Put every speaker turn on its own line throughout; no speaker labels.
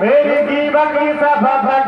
मेरी दीवक सब भग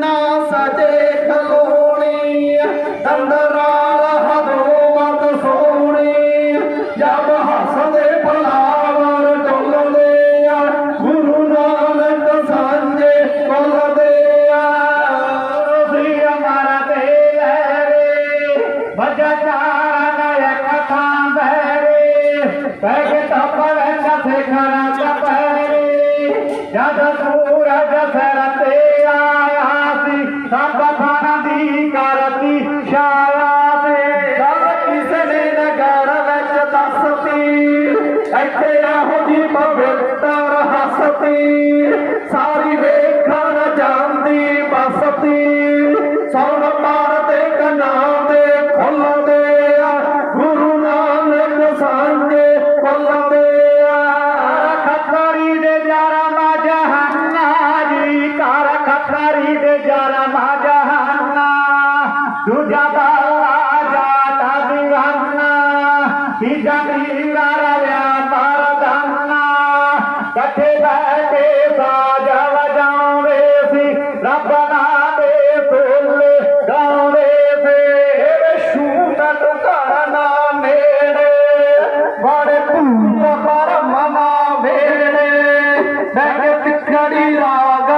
ਸਾਰੀ ਵੇਖਣ ਜਾਂਦੀ ਬਸਤੀ ਸੋਨ ਭਾਰਤ ਦੇ ਨਾਮ ਦੇ ਖੁੱਲ ਆ ਗੁਰੂ ਨਾਨਕ ਸੰਗੇ ਖੁੱਲ ਆ
ਖੱਤਰੀ ਦੇ ਜਾਰਾ ਮਾ ਜਹਾਨਾ ਜੀ ਕਰ ਖੱਤਰੀ ਦੇ ਜਾਰਾ ਮਾ ਜਹਾਨਾ ਦੂਜਾ ਦਾ ਰਾਜਾ ਤਾ ਦੀਵਾਨਾ ਤੀਜਾ ਦੀ ਰਾਜਾ सभु गौड़े
शूर करण में कड़ी राग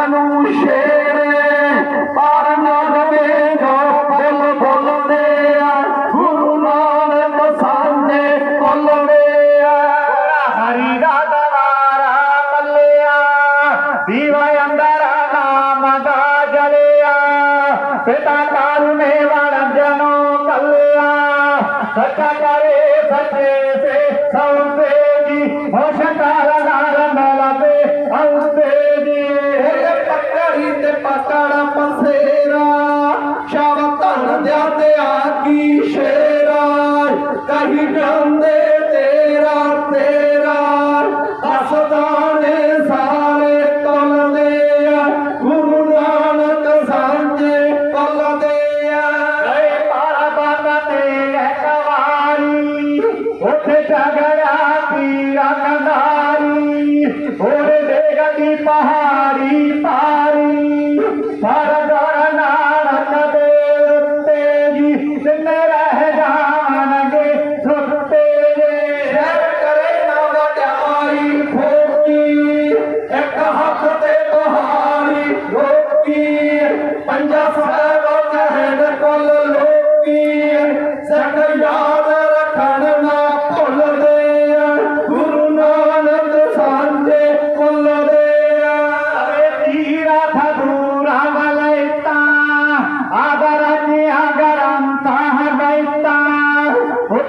Ali Grande.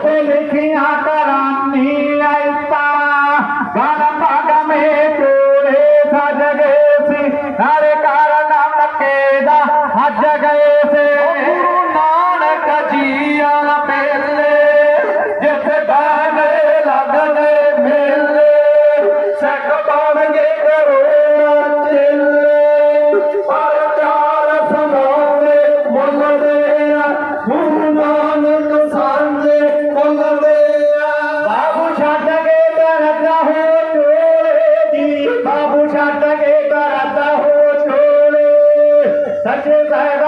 से लिखिया करानी ऐसा गण पग में पूरे सज गए हर कारण के हज गए যে জায়গা